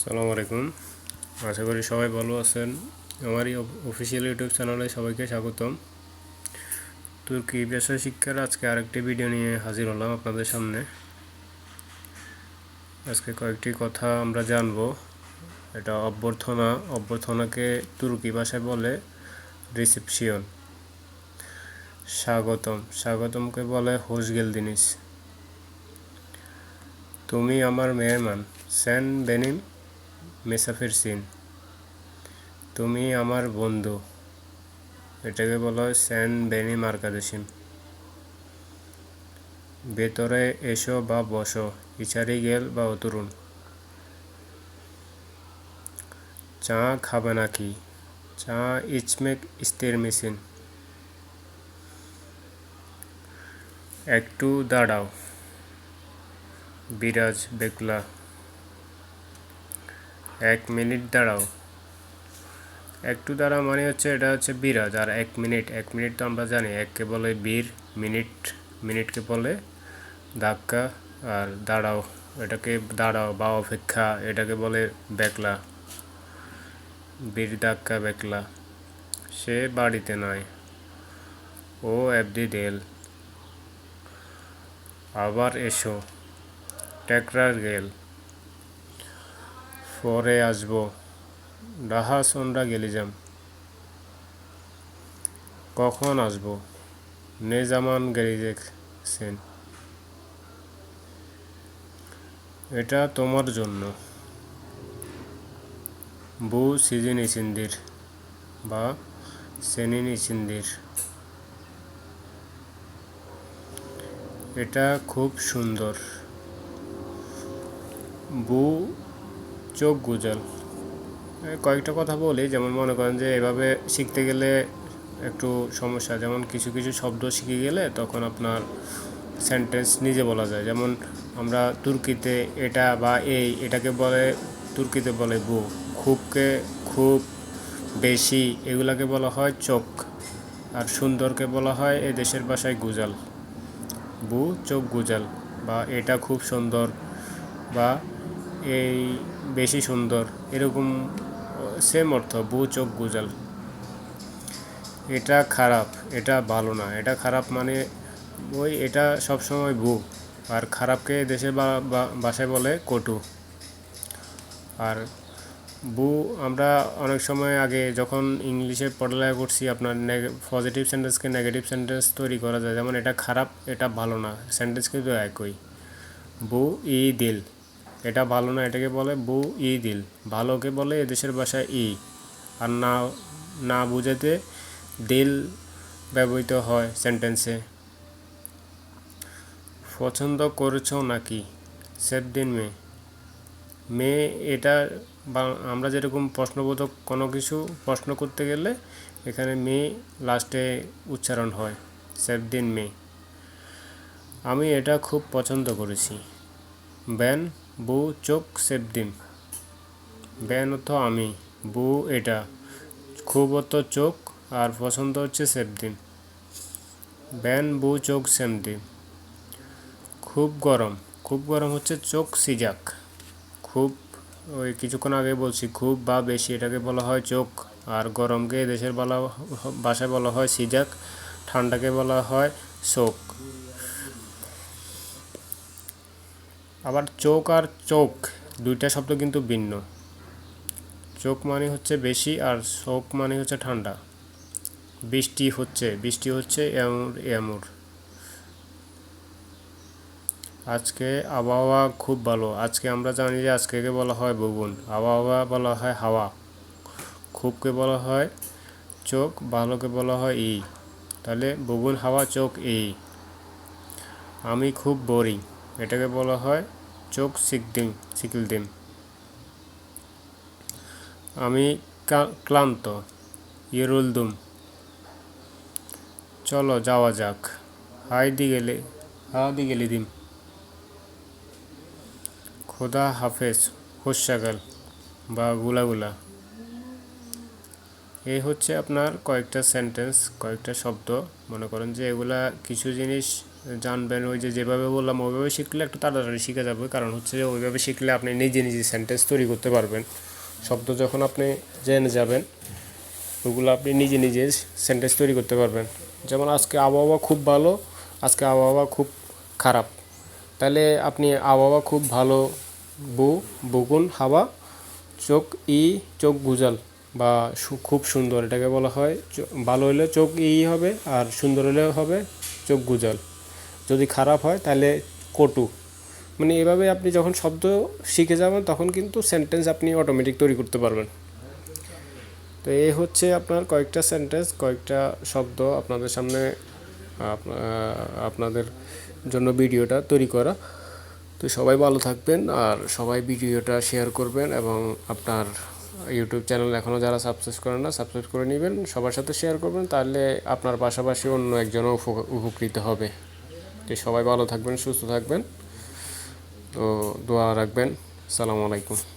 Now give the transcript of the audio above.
সালামু আলাইকুম। আশা করি সবাই ভালো আছেন। আমারই অফিসিয়াল ইউটিউব চ্যানেলে সবাইকে স্বাগতম। তুর্কি ভাষা শিক্ষার আজকে আরেকটি ভিডিও নিয়ে হাজির হলাম আপনাদের সামনে। আজকে কয়েকটি কথা আমরা জানব। এটা অভ্যর্থনা অভ্যর্থনাকে তুর্কি ভাষায় বলে রিসেপশন স্বাগতম। স্বাগতমকে বলে হোসগেল জিনিস তুমি আমার মেহমান। সেন বেনিম মেসাফির সিন। তুমি আমার বন্ধু। এটাকে বলা হয় সেন বেনিম আরকাদেশিম ভেতরে এসো বা বসো ইচারি গেল বা অতুরুন চা খাবে নাকি? চা ইচমেক ইস্তের মেশিন একটু দাঁড়াও। বিরাজ বেকলা। এক মিনিট দাঁড়াও। একটু দাঁড়াও মানে হচ্ছে এটা হচ্ছে বিরাজ, আর এক মিনিট এক মিনিট তো আমরা জানি, এককে বলে বীর, মিনিট, মিনিটকে বলে ধাক্কা, আর দাঁড়াও, এটাকে দাঁড়াও, বা অপেক্ষা, এটাকে বলে বেকলা, বীর ধাক্কা, বেকলা। সে বাড়িতে নয়, ও অ্যাবদি দেল। আবার এসো টেকরার গেল। পরে আসব। ডাহা সন্ডা গেলিজাম কখন আসব? নে জামান গেলিজেকছেন এটা তোমার জন্য। বু সিজিন ইসিন্দির বা সেনিন ইসিন্দির। এটা খুব সুন্দর। বু চোখ গুজল। কয়েকটা কথা বলি, যেমন মনে করেন যে এভাবে শিখতে গেলে একটু সমস্যা। যেমন কিছু কিছু শব্দ শিখে গেলে তখন আপনার সেন্টেন্স নিজে বলা যায়। যেমন আমরা তুর্কিতে এটা বা এই, এটাকে বলে, তুর্কিতে বলে বু, খুবকে খুব, বেশি, এগুলাকে বলা হয় চোখ। আর সুন্দরকে বলা হয় এ দেশের ভাষায় গুজাল। বু, চোখ গুজাল, বা এটা খুব সুন্দর, বা এই বেশি সুন্দর, এরকম সেম অর্থ বু চোখ গুজাল। এটা খারাপ, এটা ভালো না, এটা খারাপ মানে ওই এটা সবসময় বু আর খারাপকে দেশে বা বাসায় বলে কটু। আর বু আমরা অনেক সময় আগে যখন ইংলিশে পড়ালেখা করছি, আপনার পজিটিভ সেন্টেন্সকে নেগেটিভ সেন্টেন্স তৈরি করা যায়, যেমন এটা খারাপ, এটা ভালো না সেন্টেন্স কিন্তু একই। বু ই দিল। এটা ভালো না, এটাকে বলে বু ই দিল। ভালোকে বলে এদেশের ভাষায় ই। আর না না বুঝাতে দিল ব্যবহৃত হয় সেন্টেন্সে। পছন্দ করেছ নাকি? সেদিন মে। মেয়ে এটা আমরা যেরকম প্রশ্নবোধক কোনো কিছু প্রশ্ন করতে গেলে এখানে মেয়ে লাস্টে উচ্চারণ হয় সেদিন মে। আমি এটা খুব পছন্দ করেছি। ব্যান বু চোখ সেবদিন ব্যান অর্থ আমি, বু এটা, খুব অর্থ চোখ আর পছন্দ হচ্ছে সেবদিন ব্যান বু চোখ সেমদিন খুব গরম খুব গরম হচ্ছে চোখ সিজাক। খুব, ওই কিছুক্ষণ আগে বলছি, খুব বা বেশি, এটাকে বলা হয় চোখ। আর গরমকে দেশের বলা, ভাষায় বলা হয় সিজাক, ঠান্ডাকে বলা হয় শোক। আবার চোখ আর চোখ, দুইটা শব্দ কিন্তু ভিন্ন। চোখ মানে হচ্ছে বেশি আর শোক মানে হচ্ছে ঠান্ডা। বৃষ্টি হচ্ছে বৃষ্টি হচ্ছে এমুর এমুর আজকে আবহাওয়া খুব ভালো। আজকে আমরা জানি যে আজকেকে বলা হয় বগুন আবহাওয়া বলা হয় হাওয়া। খুবকে বলা হয় চোখ, ভালোকে বলা হয় ই। তাহলে বগুন হাওয়া, চোখ, ই। আমি খুব বোরিং এটাকে বলা হয় চোখ সিকদিম, সিকিলদিম। আমি ক্লান্ত, ইরুলদুম। চলো যাওয়া যাক। হাই দি গেলে হা দি গেলি দিম। খোদা হাফেজ হোসাগাল বা গুলাগুলা এই হচ্ছে আপনার কয়েকটা সেন্টেন্স কয়েকটা শব্দ। মনে করেন যে এগুলা কিছু জিনিস জানবেন ওই যে যেভাবে বললাম, ওইভাবে শিখলে একটু তাড়াতাড়ি শিখে যাবে। কারণ হচ্ছে যে ওইভাবে শিখলে আপনি নিজে নিজে সেন্টেন্স তৈরি করতে পারবেন। শব্দ যখন আপনি জেনে যাবেন, ওগুলো আপনি নিজে নিজে সেন্টেন্স তৈরি করতে পারবেন। যেমন আজকে আবহাওয়া খুব ভালো, আজকে আবহাওয়া খুব খারাপ। তাহলে আপনি আবহাওয়া খুব ভালো বু বগুন হাওয়া, চোখ ই, চোখ গুজাল বা খুব সুন্দর এটাকে বলা হয়। ভালো হলে চোখ ই হবে আর সুন্দর হলে হবে চোখ গুজাল যদি খারাপ হয়, তাহলে কটু। মানে এভাবে আপনি যখন শব্দ শিখে যাবেন, তখন কিন্তু সেন্টেন্স আপনি অটোমেটিক তৈরি করতে পারবেন। তো এই হচ্ছে আপনার কয়েকটা সেন্টেন্স কয়েকটা শব্দ আপনাদের সামনে আপনাদের জন্য ভিডিওটা তৈরি করা। তো সবাই ভালো থাকবেন, আর সবাই ভিডিওটা শেয়ার করবেন, এবং আপনার ইউটিউব চ্যানেল এখনও যারা সাবস্ক্রাইব করেন না সাবস্ক্রাইব করে নেবেন। সবার সাথে শেয়ার করবেন, তাহলে আপনার পাশাপাশি অন্য একজনও উপ- উপকৃত হবে। তো সবাই ভালো থাকবেন সুস্থ থাকবেন। তো দোয়া রাখবেন। সালামু আলাইকুম।